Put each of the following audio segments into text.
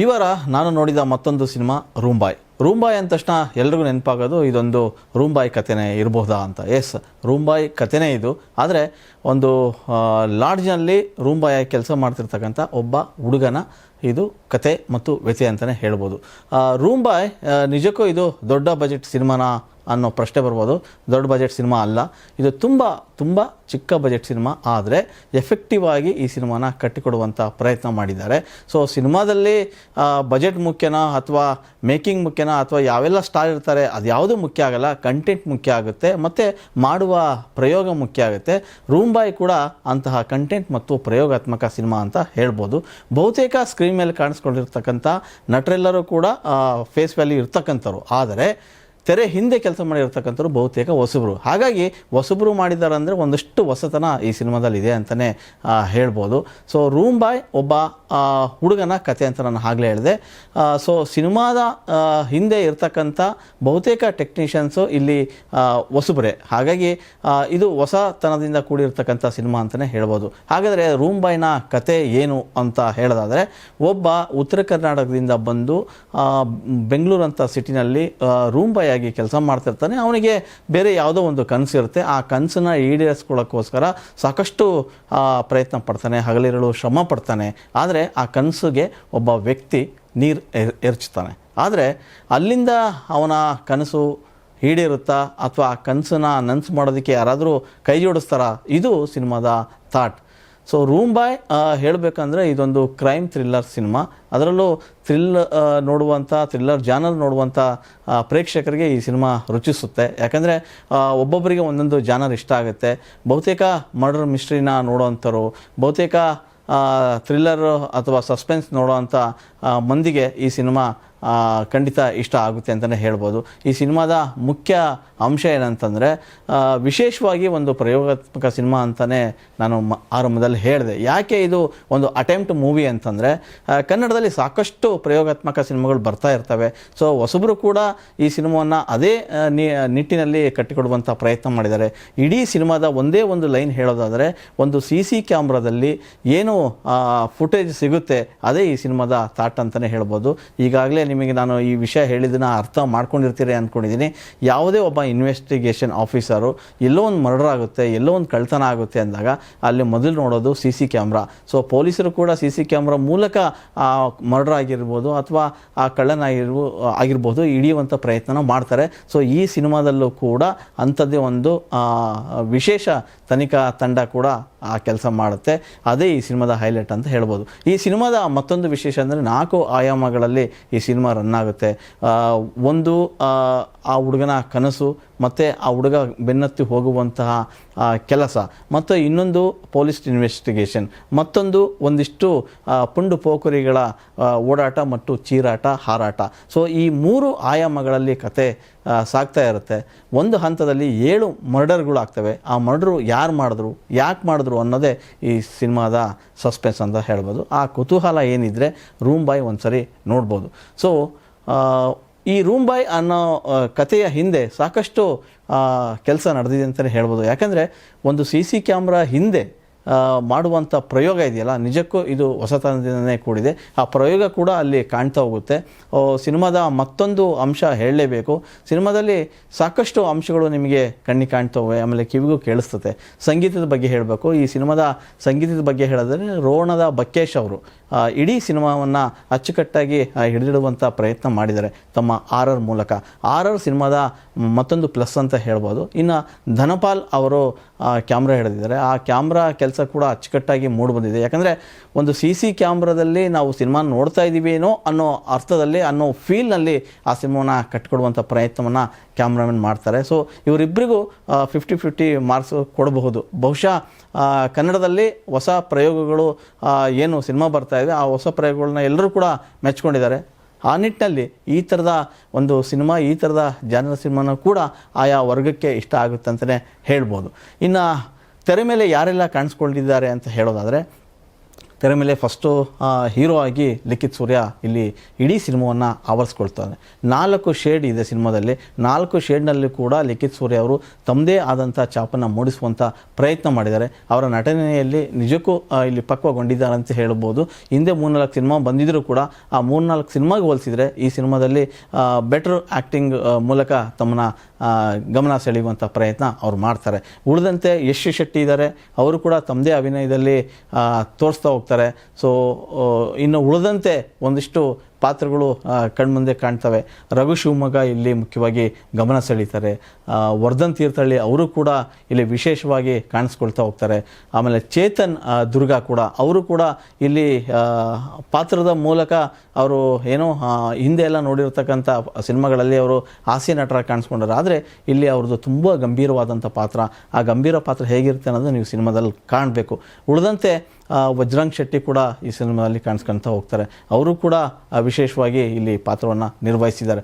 ಈ ವಾರ ನಾನು ನೋಡಿದ ಮತ್ತೊಂದು ಸಿನಿಮಾ, ರೂಂಬಾಯ್. ರೂಂಬಾಯ್ ಅಂದ ತಕ್ಷಣ ಎಲ್ರಿಗೂ ನೆನಪಾಗೋದು ಇದೊಂದು ರೂಂಬಾಯ್ ಕಥೆನೇ ಇರಬಹುದಾ ಅಂತ. ಎಸ್ ರೂಂಬಾಯ್ ಕಥೆನೇ ಇದು. ಆದರೆ ಒಂದು ಲಾಡ್ಜ್ನಲ್ಲಿ ರೂಂಬಾಯ್ ಕೆಲಸ ಮಾಡ್ತಿರ್ತಕ್ಕಂಥ ಒಬ್ಬ ಹುಡುಗನ ಇದು ಕತೆ ಮತ್ತು ವ್ಯಥೆ ಅಂತಲೇ ಹೇಳ್ಬೋದು. ರೂಂಬಾಯ್ ನಿಜಕ್ಕೂ ಇದು ದೊಡ್ಡ ಬಜೆಟ್ ಸಿನಿಮಾನ ಅನ್ನೋ ಪ್ರಶ್ನೆ ಬರ್ಬೋದು. ದೊಡ್ಡ ಬಜೆಟ್ ಸಿನಿಮಾ ಅಲ್ಲ. ಇದು ತುಂಬ ತುಂಬ ಚಿಕ್ಕ ಬಜೆಟ್ ಸಿನಿಮಾ ಆದರೆ ಎಫೆಕ್ಟಿವ್ ಆಗಿ ಈ ಸಿನಿಮಾನ ಕಟ್ಟಿಕೊಡುವಂಥ ಪ್ರಯತ್ನ ಮಾಡಿದ್ದಾರೆ. ಸೊ ಸಿನಿಮಾದಲ್ಲಿ ಬಜೆಟ್ ಮುಖ್ಯನಾ ಅಥವಾ ಮೇಕಿಂಗ್ ಮುಖ್ಯನಾ ಅಥವಾ ಯಾವೆಲ್ಲ ಸ್ಟಾರ್ ಇರ್ತಾರೆ, ಅದು ಯಾವುದೂ ಮುಖ್ಯ ಆಗಲ್ಲ ಕಂಟೆಂಟ್ ಮುಖ್ಯ ಆಗುತ್ತೆ, ಮತ್ತು ಮಾಡುವ ಪ್ರಯೋಗ ಮುಖ್ಯ ಆಗುತ್ತೆ. ರೂಮ್ ಬಾಯ್ ಕೂಡ ಅಂತಹ ಕಂಟೆಂಟ್ ಮತ್ತು ಪ್ರಯೋಗಾತ್ಮಕ ಸಿನಿಮಾ ಅಂತ ಹೇಳ್ಬೋದು. ಬಹುತೇಕ ಸ್ಕ್ರೀನ್ ಮೇಲೆ ಕಾಣಿಸ್ಕೊಂಡಿರ್ತಕ್ಕಂಥ ನಟರೆಲ್ಲರೂ ಕೂಡ ಫೇಸ್ ವ್ಯಾಲ್ಯೂ ಇರ್ತಕ್ಕಂಥವ್ರು. ಆದರೆ ತೆರೆ ಹಿಂದೆ ಕೆಲಸ ಮಾಡಿರ್ತಕ್ಕಂಥವ್ರು ಬಹುತೇಕ ಹೊಸಬರು. ಹಾಗಾಗಿ ಹೊಸಬರು ಮಾಡಿದ್ದಾರೆ ಅಂದರೆ ಒಂದಷ್ಟು ಹೊಸತನ ಈ ಸಿನಿಮಾದಲ್ಲಿ ಇದೆ ಅಂತಲೇ ಹೇಳ್ಬೋದು. ಸೊ ರೂಮ್ ಬಾಯ್ ಒಬ್ಬ ಹುಡುಗನ ಕತೆ ಅಂತ ನಾನು ಆಗಲೇ ಹೇಳಿದೆ. ಸೊ ಸಿನಿಮಾದ ಹಿಂದೆ ಇರ್ತಕ್ಕಂಥ ಬಹುತೇಕ ಟೆಕ್ನಿಷಿಯನ್ಸು ಇಲ್ಲಿ ಹೊಸಬ್ರೆ. ಹಾಗಾಗಿ ಇದು ಹೊಸತನದಿಂದ ಕೂಡಿರ್ತಕ್ಕಂಥ ಸಿನಿಮಾ ಅಂತಲೇ ಹೇಳ್ಬೋದು. ಹಾಗಾದರೆ ರೂಮ್ ಬಾಯ್ನ ಕತೆ ಏನು ಅಂತ ಹೇಳೋದಾದರೆ, ಒಬ್ಬ ಉತ್ತರ ಕರ್ನಾಟಕದಿಂದ ಬಂದು ಬೆಂಗಳೂರಂಥ ಸಿಟಿನಲ್ಲಿ ರೂಮ್ ಬಾಯ್ ಆಗಿ ಕೆಲಸ ಮಾಡ್ತಿರ್ತಾನೆ, ಅವನಿಗೆ ಬೇರೆ ಯಾವುದೋ ಒಂದು ಕನಸು ಇರುತ್ತೆ. ಆ ಕನಸನ್ನ ಈಡೇರಿಸ್ಕೊಳ್ಳೋಕ್ಕೋಸ್ಕರ ಸಾಕಷ್ಟು ಪ್ರಯತ್ನ ಪಡ್ತಾನೆ, ಹಗಲಿರಳು ಶ್ರಮ ಪಡ್ತಾನೆ. ಆದರೆ ಆ ಕನಸಿಗೆ ಒಬ್ಬ ವ್ಯಕ್ತಿ ನೀರು ಎರಚ್ತಾನೆ ಆದರೆ ಅಲ್ಲಿಂದ ಅವನ ಕನಸು ಈಡೇರುತ್ತಾ, ಅಥವಾ ಆ ಕನಸನ್ನ ನನ್ಸು ಮಾಡೋದಕ್ಕೆ ಯಾರಾದರೂ ಕೈ ಜೋಡಿಸ್ತಾರಾ? ಇದು ಸಿನಿಮಾದ ಥಾಟ್. ಸೊ ರೂಮ್ ಬಾಯ್ ಹೇಳಬೇಕಂದ್ರೆ ಇದೊಂದು ಕ್ರೈಮ್ ಥ್ರಿಲ್ಲರ್ ಸಿನಿಮಾ ಅದರಲ್ಲೂ ಥ್ರಿಲ್ ನೋಡುವಂಥ ಥ್ರಿಲ್ಲರ್ ಜಾನರ್ ನೋಡುವಂಥ ಪ್ರೇಕ್ಷಕರಿಗೆ ಈ ಸಿನಿಮಾ ರುಚಿಸುತ್ತೆ. ಯಾಕಂದರೆ ಒಬ್ಬೊಬ್ಬರಿಗೆ ಒಂದೊಂದು ಜಾನರ್ ಇಷ್ಟ ಆಗುತ್ತೆ. ಬಹುತೇಕ ಮರ್ಡರ್ ಮಿಸ್ಟ್ರಿನ ನೋಡುವಂಥವ್ರು, ಬಹುತೇಕ ಥ್ರಿಲ್ಲರ್ ಅಥವಾ ಸಸ್ಪೆನ್ಸ್ ನೋಡುವಂಥ ಮಂದಿಗೆ ಈ ಸಿನಿಮಾ ಖಂಡಿತ ಇಷ್ಟ ಆಗುತ್ತೆ ಅಂತಲೇ ಹೇಳ್ಬೋದು. ಈ ಸಿನಿಮಾದ ಮುಖ್ಯ ಅಂಶ ಏನಂತಂದರೆ ವಿಶೇಷವಾಗಿ ಒಂದು ಪ್ರಯೋಗಾತ್ಮಕ ಸಿನಿಮಾ ಅಂತಲೇ ನಾನು ಆರಂಭದಲ್ಲಿ ಹೇಳಿದೆ. ಯಾಕೆ ಇದು ಒಂದು ಅಟೆಂಪ್ಟ್ ಮೂವಿ ಅಂತಂದರೆ ಕನ್ನಡದಲ್ಲಿ ಸಾಕಷ್ಟು ಪ್ರಯೋಗಾತ್ಮಕ ಸಿನಿಮಾಗಳು ಬರ್ತಾ ಇರ್ತವೆ. ಸೊ ಹೊಸಬರು ಕೂಡ ಈ ಸಿನಿಮಾವನ್ನು ಅದೇ ನಿಟ್ಟಿನಲ್ಲಿ ಕಟ್ಟಿಕೊಡುವಂಥ ಪ್ರಯತ್ನ ಮಾಡಿದ್ದಾರೆ. ಇಡೀ ಸಿನಿಮಾದ ಒಂದೇ ಒಂದು ಲೈನ್ ಹೇಳೋದಾದರೆ, ಒಂದು ಸಿ ಸಿ ಕ್ಯಾಮ್ರಾದಲ್ಲಿ ಏನು ಫುಟೇಜ್ ಸಿಗುತ್ತೆ, ಅದೇ ಈ ಸಿನಿಮಾದ ಥಾಟ್ ಅಂತಲೇ ಹೇಳ್ಬೋದು. ಈಗಾಗಲೇ ನಿಮಗೆ ನಾನು ಈ ವಿಷಯ ಹೇಳಿದ್ದನ್ನು ಅರ್ಥ ಮಾಡ್ಕೊಂಡಿರ್ತೀರಿ ಅಂದ್ಕೊಂಡಿದ್ದೀನಿ ಯಾವುದೇ ಒಬ್ಬ ಇನ್ವೆಸ್ಟಿಗೇಷನ್ ಆಫೀಸರು ಎಲ್ಲೋ ಒಂದು ಮರ್ಡರ್ ಆಗುತ್ತೆ, ಎಲ್ಲೋ ಒಂದು ಕಳ್ತನ ಆಗುತ್ತೆ ಅಂದಾಗ ಅಲ್ಲಿ ಮೊದಲು ನೋಡೋದು ಸಿ ಸಿ ಕ್ಯಾಮ್ರಾ ಸೊ ಪೊಲೀಸರು ಕೂಡ ಸಿ ಸಿ ಕ್ಯಾಮ್ರಾ ಮೂಲಕ ಆ ಮರ್ಡರ್ ಆಗಿರ್ಬೋದು ಅಥವಾ ಆ ಕಳ್ಳನಾಗಿರ್ಬೋ ಆಗಿರ್ಬೋದು ಹಿಡಿಯುವಂಥ ಪ್ರಯತ್ನ ಮಾಡ್ತಾರೆ. ಸೊ ಈ ಸಿನಿಮಾದಲ್ಲೂ ಕೂಡ ಅಂಥದ್ದೇ ಒಂದು ವಿಶೇಷ ತನಿಖಾ ತಂಡ ಕೂಡ ಆ ಕೆಲಸ ಮಾಡುತ್ತೆ. ಅದೇ ಈ ಸಿನಿಮಾದ ಹೈಲೈಟ್ ಅಂತ ಹೇಳ್ಬೋದು. ಈ ಸಿನಿಮಾದ ಮತ್ತೊಂದು ವಿಶೇಷ ಅಂದರೆ ನಾಲ್ಕು ಆಯಾಮಗಳಲ್ಲಿ ಈ ಸಿನಿಮಾ ರನ್ ಆಗುತ್ತೆ. ಒಂದು ಆ, ಹುಡುಗನ ಕನಸು ಮತ್ತು ಆ ಹುಡುಗ ಬೆನ್ನತ್ತಿ ಹೋಗುವಂತಹ ಕೆಲಸ. ಮತ್ತು ಇನ್ನೊಂದು ಪೊಲೀಸ್ ಇನ್ವೆಸ್ಟಿಗೇಷನ್. ಮತ್ತೊಂದು ಒಂದಿಷ್ಟು ಪುಂಡು ಪೋಖರಿಗಳ ಓಡಾಟ ಮತ್ತು ಚೀರಾಟ ಹಾರಾಟ. ಸೊ ಈ ಮೂರು ಆಯಾಮಗಳಲ್ಲಿ ಕತೆ ಸಾಗ್ತಾ ಇರುತ್ತೆ. ಒಂದು ಹಂತದಲ್ಲಿ ಏಳು ಮರ್ಡರ್ಗಳು ಆಗ್ತವೆ. ಆ ಮರ್ಡರು ಯಾರು ಮಾಡಿದ್ರು, ಯಾಕೆ ಮಾಡಿದ್ರು ಅನ್ನೋದೇ ಈ ಸಿನಿಮಾದ ಸಸ್ಪೆನ್ಸ್ ಅಂತ ಹೇಳ್ಬೋದು. ಆ ಕುತೂಹಲ ಏನಿದ್ರೆ ರೂಮ್ ಬಾಯ್ ಒಂದು ಸರಿ ನೋಡ್ಬೋದು ಸೊ ಈ ರೂಮ್ ಬಾಯ್ ಅನ್ನೋ ಕಥೆಯ ಹಿಂದೆ ಸಾಕಷ್ಟು ಕೆಲಸ ನಡೆದಿದೆ ಅಂತಲೇ ಹೇಳ್ಬೋದು. ಯಾಕಂದರೆ ಒಂದು ಸಿ ಸಿ ಕ್ಯಾಮ್ರಾ ಹಿಂದೆ ಮಾಡುವಂಥ ಪ್ರಯೋಗ ಇದೆಯಲ್ಲ, ನಿಜಕ್ಕೂ ಇದು ಹೊಸತನದಿಂದನೇ ಕೂಡಿದೆ. ಆ ಪ್ರಯೋಗ ಕೂಡ ಅಲ್ಲಿ ಕಾಣ್ತಾ ಹೋಗುತ್ತೆ. ಸಿನಿಮಾದ ಮತ್ತೊಂದು ಅಂಶ ಹೇಳಲೇಬೇಕು. ಸಿನಿಮಾದಲ್ಲಿ ಸಾಕಷ್ಟು ಅಂಶಗಳು ನಿಮಗೆ ಕಣ್ಣಿಗೆ ಕಾಣ್ತವೆ, ಆಮೇಲೆ ಕಿವಿಗೂ ಕೇಳಿಸ್ತದೆ. ಸಂಗೀತದ ಬಗ್ಗೆ ಹೇಳಬೇಕು. ಈ ಸಿನಿಮಾದ ಸಂಗೀತದ ಬಗ್ಗೆ ಹೇಳಿದ್ರೆ ರೋಣದ ಬಕ್ಕೇಶ್ ಅವರು ಇಡೀ ಸಿನಿಮಾವನ್ನು ಅಚ್ಚುಕಟ್ಟಾಗಿ ಹಿಡಿದಿಡುವಂಥ ಪ್ರಯತ್ನ ಮಾಡಿದ್ದಾರೆ ತಮ್ಮ ಆರ್ ಆರ್ ಮೂಲಕ. ಆರ್ ಆರ್ ಸಿನಿಮಾದ ಮತ್ತೊಂದು ಪ್ಲಸ್ ಅಂತ ಹೇಳ್ಬೋದು. ಇನ್ನು ಧನಪಾಲ್ ಅವರು ಕ್ಯಾಮ್ರಾ ಹಿಡಿದಿದ್ದಾರೆ. ಆ ಕ್ಯಾಮ್ರಾ ಕೆಲಸ ಕೂಡ ಅಚ್ಚುಕಟ್ಟಾಗಿ ಮೂಡಿ ಬಂದಿದೆ. ಯಾಕಂದರೆ ಒಂದು ಸಿ ಸಿ ಕ್ಯಾಮ್ರಾದಲ್ಲಿ ನಾವು ಸಿನಿಮಾ ನೋಡ್ತಾ ಇದ್ದೀವೇನೋ ಅನ್ನೋ ಅರ್ಥದಲ್ಲಿ, ಅನ್ನೋ ಫೀಲ್ನಲ್ಲಿ ಆ ಸಿನಿಮಾನ ಕಟ್ಕೊಡುವಂಥ ಪ್ರಯತ್ನವನ್ನು ಕ್ಯಾಮ್ರಾಮನ್ ಮಾಡ್ತಾರೆ. ಸೊ ಇವರಿಬ್ಬರಿಗೂ ಫಿಫ್ಟಿ ಫಿಫ್ಟಿ ಮಾರ್ಕ್ಸ್ ಕೊಡಬಹುದು. ಬಹುಶಃ ಕನ್ನಡದಲ್ಲಿ ಹೊಸ ಪ್ರಯೋಗಗಳು ಏನು ಸಿನಿಮಾ ಬರ್ತಾ ಇದೆ, ಆ ಹೊಸ ಪ್ರಯೋಗಗಳನ್ನ ಎಲ್ಲರೂ ಕೂಡ ಮೆಚ್ಕೊಂಡಿದ್ದಾರೆ. ಆ ನಿಟ್ಟಿನಲ್ಲಿ ಈ ಥರದ ಒಂದು ಸಿನಿಮಾ, ಈ ಥರದ ಜಾನರ ಸಿನಿಮಾನ ಕೂಡ ಆಯಾ ವರ್ಗಕ್ಕೆ ಇಷ್ಟ ಆಗುತ್ತೆ ಅಂತಲೇ ಹೇಳ್ಬೋದು. ಇನ್ನು ತೆರೆ ಮೇಲೆ ಯಾರೆಲ್ಲ ಕಾಣಿಸ್ಕೊಂಡಿದ್ದಾರೆ ಅಂತ ಹೇಳೋದಾದರೆ, ತೆರೆ ಮೇಲೆ ಫಸ್ಟು ಹೀರೋ ಆಗಿ ಲಿಖಿತ್ ಸೂರ್ಯ ಇಲ್ಲಿ ಇಡೀ ಸಿನಿಮಾವನ್ನು ಆವರಿಸ್ಕೊಳ್ತಾನೆ. ನಾಲ್ಕು ಶೇಡ್ ಇದೆ ಸಿನಿಮಾದಲ್ಲಿ. ನಾಲ್ಕು ಶೇಡ್ನಲ್ಲಿ ಕೂಡ ಲಿಖಿತ್ ಸೂರ್ಯ ಅವರು ತಮ್ಮದೇ ಆದಂಥ ಚಾಪನ್ನು ಮೂಡಿಸುವಂಥ ಪ್ರಯತ್ನ ಮಾಡಿದ್ದಾರೆ. ಅವರ ನಟನೆಯಲ್ಲಿ ನಿಜಕ್ಕೂ ಇಲ್ಲಿ ಪಕ್ವಗೊಂಡಿದ್ದಾರೆ ಅಂತ ಹೇಳ್ಬೋದು. ಹಿಂದೆ ಮೂರ್ನಾಲ್ಕು ಸಿನಿಮಾ ಬಂದಿದ್ದರೂ ಕೂಡ ಆ ಮೂರ್ನಾಲ್ಕು ಸಿನಿಮಾಗೆ ಹೋಲಿಸಿದರೆ ಈ ಸಿನಿಮಾದಲ್ಲಿ ಬೆಟರ್ ಆ್ಯಕ್ಟಿಂಗ್ ಮೂಲಕ ತಮ್ಮನ್ನ ಗಮನ ಸೆಳೆಯುವಂಥ ಪ್ರಯತ್ನ ಅವ್ರು ಮಾಡ್ತಾರೆ. ಉಳಿದಂತೆ ಯಶ್ ಶೆಟ್ಟಿ ಇದ್ದಾರೆ ಅವರು ಕೂಡ ತಮ್ಮದೇ ಅಭಿನಯದಲ್ಲಿ ತೋರಿಸ್ತಾ ಹೋಗ್ತಾರೆ. ಸೊ ಇನ್ನು ಉಳಿದಂತೆ ಒಂದಿಷ್ಟು ಪಾತ್ರಗಳು ಕಣ್ಮುಂದೆ ಕಾಣ್ತವೆ. ರಘು ಶಿವಮೊಗ್ಗ ಇಲ್ಲಿ ಮುಖ್ಯವಾಗಿ ಗಮನ ಸೆಳೀತಾರೆ. ವರ್ಧನ್ ತೀರ್ಥಹಳ್ಳಿ ಅವರು ಕೂಡ ಇಲ್ಲಿ ವಿಶೇಷವಾಗಿ ಕಾಣಿಸ್ಕೊಳ್ತಾ ಹೋಗ್ತಾರೆ. ಆಮೇಲೆ ಚೇತನ್ ದುರ್ಗಾ ಕೂಡ ಅವರು ಕೂಡ ಇಲ್ಲಿ ಪಾತ್ರದ ಮೂಲಕ ಅವರು ಏನೋ ಹಿಂದೆ ಎಲ್ಲ ನೋಡಿರ್ತಕ್ಕಂಥ ಸಿನಿಮಾಗಳಲ್ಲಿ ಅವರು ಹಾಸ್ಯ ನಟರ ಕಾಣಿಸ್ಕೊಂಡ್ರು. ಆದರೆ ಇಲ್ಲಿ ಅವ್ರದ್ದು ತುಂಬ ಗಂಭೀರವಾದಂಥ ಪಾತ್ರ. ಆ ಗಂಭೀರ ಪಾತ್ರ ಹೇಗಿರುತ್ತೆ ಅನ್ನೋದು ನೀವು ಸಿನಿಮಾದಲ್ಲಿ ಕಾಣಬೇಕು. ಉಳಿದಂತೆ ವಜ್ರಂಗ್ ಶೆಟ್ಟಿ ಕೂಡ ಈ ಸಿನಿಮಾದಲ್ಲಿ ಕಾಣಿಸ್ಕೊಳ್ತಾ ಹೋಗ್ತಾರೆ. ಅವರು ಕೂಡ ವಿಶೇಷವಾಗಿ ಇಲ್ಲಿ ಪಾತ್ರವನ್ನು ನಿರ್ವಹಿಸಿದ್ದಾರೆ.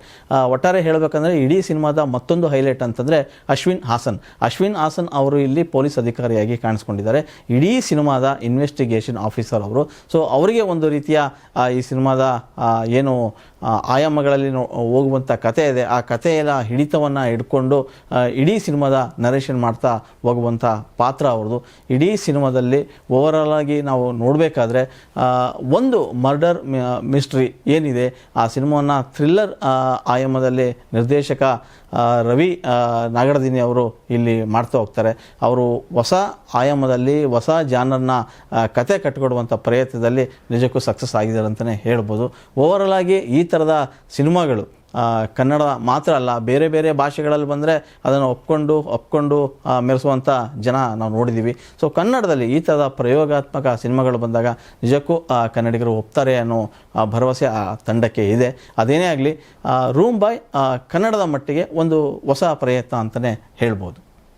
ಒಟ್ಟಾರೆ ಹೇಳಬೇಕಂದ್ರೆ ಇಡೀ ಸಿನಿಮಾದ ಮತ್ತೊಂದು ಹೈಲೈಟ್ ಅಂತಂದರೆ ಅಶ್ವಿನ್ ಹಾಸನ್. ಅಶ್ವಿನ್ ಹಾಸನ್ ಅವರು ಇಲ್ಲಿ ಪೊಲೀಸ್ ಅಧಿಕಾರಿಯಾಗಿ ಕಾಣಿಸ್ಕೊಂಡಿದ್ದಾರೆ. ಇಡೀ ಸಿನಿಮಾದ ಇನ್ವೆಸ್ಟಿಗೇಷನ್ ಆಫೀಸರ್ ಅವರು. ಸೊ ಅವರಿಗೆ ಒಂದು ರೀತಿಯ ಈ ಸಿನಿಮಾದ ಏನು ಆಯಾಮಗಳಲ್ಲಿ ಹೋಗುವಂಥ ಕತೆ ಇದೆ. ಆ ಕಥೆಯ ಹಿಡಿತವನ್ನು ಹಿಡ್ಕೊಂಡು ಇಡೀ ಸಿನಿಮಾದ ನರೇಷನ್ ಮಾಡ್ತಾ ಹೋಗುವಂಥ ಪಾತ್ರ ಅವ್ರದ್ದು. ಇಡೀ ಸಿನಿಮಾದಲ್ಲಿ ಓವರಾಲ್ ನಾವು ನೋಡಬೇಕಾದ್ರೆ ಒಂದು ಮರ್ಡರ್ ಮಿಸ್ಟ್ರಿ ಏನಿದೆ, ಆ ಸಿನಿಮಾವನ್ನು ಥ್ರಿಲ್ಲರ್ ಆಯಾಮದಲ್ಲಿ ನಿರ್ದೇಶಕ ರವಿ ನಾಗರದಿನಿ ಅವರು ಇಲ್ಲಿ ಮಾಡ್ತಾ ಹೋಗ್ತಾರೆ. ಅವರು ಹೊಸ ಆಯಾಮದಲ್ಲಿ, ಹೊಸ ಜಾನರ್ನ ಕತೆ ಕಟ್ಟಿಕೊಡುವಂಥ ಪ್ರಯತ್ನದಲ್ಲಿ ನಿಜಕ್ಕೂ ಸಕ್ಸಸ್ ಆಗಿದ್ದಾರೆ ಅಂತಲೇ ಹೇಳ್ಬೋದು. ಓವರಾಲ್ ಆಗಿ ಈ ಥರದ ಸಿನಿಮಾಗಳು ಕನ್ನಡ ಮಾತ್ರ ಅಲ್ಲ ಬೇರೆ ಬೇರೆ ಭಾಷೆಗಳಲ್ಲಿ ಬಂದರೆ ಅದನ್ನು ಒಪ್ಕೊಂಡು ಒಪ್ಕೊಂಡು ಮೆರೆಸುವಂಥ ಜನ ನಾವು ನೋಡಿದ್ದೀವಿ ಸೊ ಕನ್ನಡದಲ್ಲಿ ಈ ಥರದ ಪ್ರಯೋಗಾತ್ಮಕ ಸಿನಿಮಾಗಳು ಬಂದಾಗ ನಿಜಕ್ಕೂ ಆ, ಕನ್ನಡಿಗರು ಒಪ್ತಾರೆ ಅನ್ನೋ ಭರವಸೆ ಆ ತಂಡಕ್ಕೆ ಇದೆ. ಅದೇನೇ ಆಗಲಿ ರೂಮ್ ಬಾಯ್ ಕನ್ನಡದ ಮಟ್ಟಿಗೆ ಒಂದು ಹೊಸ ಪ್ರಯತ್ನ ಅಂತಲೇ ಹೇಳ್ಬೋದು.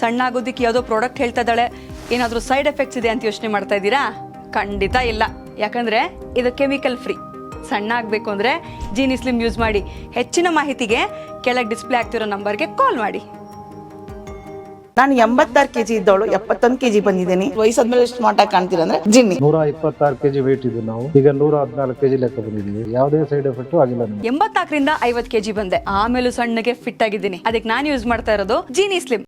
ಸಣ್ಣ ಆಗೋದಕ್ಕೆ ಯಾವುದೋ ಪ್ರಾಡಕ್ಟ್ ಹೇಳ್ತಾ ಇದ್ದಾಳೆ. ಏನಾದರೂ ಸೈಡ್ ಎಫೆಕ್ಟ್ಸ್ ಇದೆ ಅಂತ ಯೋಚನೆ ಮಾಡ್ತಾ ಇದ್ದೀರಾ? ಖಂಡಿತ ಇಲ್ಲ. ಯಾಕಂದ್ರೆ ಇದು ಕೆಮಿಕಲ್ ಫ್ರೀ ಸಣ್ಣ ಆಗಬೇಕು ಅಂದರೆ ಜೀನಿ ಸ್ಲಿಮ್ ಯೂಸ್ ಮಾಡಿ. ಹೆಚ್ಚಿನ ಮಾಹಿತಿಗೆ ಕೆಳಗೆ ಡಿಸ್ಪ್ಲೇ ಆಗ್ತಿರೋ ನಂಬರ್ಗೆ ಕಾಲ್ ಮಾಡಿ. ನಾನು ಎಂಬತ್ತಾರು ಕೆಜಿ ಇದ್ದವಳು ಎಪ್ಪತ್ತೊಂದು ಕೆಜಿ ಬಂದಿದ್ದೀನಿ. ವಯಸ್ಸಾದ್ಮೇಲೆ ಸ್ಮಾರ್ಟ್ ಆಗಿ ಕಾಣ್ತೀರ ಅಂದ್ರೆ ಜಿನ್ನಿ. ನೂರ ಇಪ್ಪತ್ತಾರು ಕೆಜಿ ವೇಟ್ ಇದ್ದು ನಾವು. ಈಗ ನೂರ ಹದಿನಾಲ್ಕು ಕೆಜಿ ಲೆಕ್ಕ ಬಂದಿದ್ದೀವಿ. ಯಾವುದೇ ಸೈಡ್ ಎಫೆಕ್ಟ್ ಆಗಿಲ್ಲ ನಮಗೆ. ಎಂಬತ್ತಾಕರಿಂದ ಐವತ್ತು ಕೆಜಿ ಬಂದೆ. ಆಮೇಲೆ ಸಣ್ಣಗೆ ಫಿಟ್ ಆಗಿದ್ದೀನಿ. ಅದಕ್ಕೆ ನಾನು ಯೂಸ್ ಮಾಡ್ತಾ ಇರೋದು ಜೀನಿ ಸ್ಲಿಮ್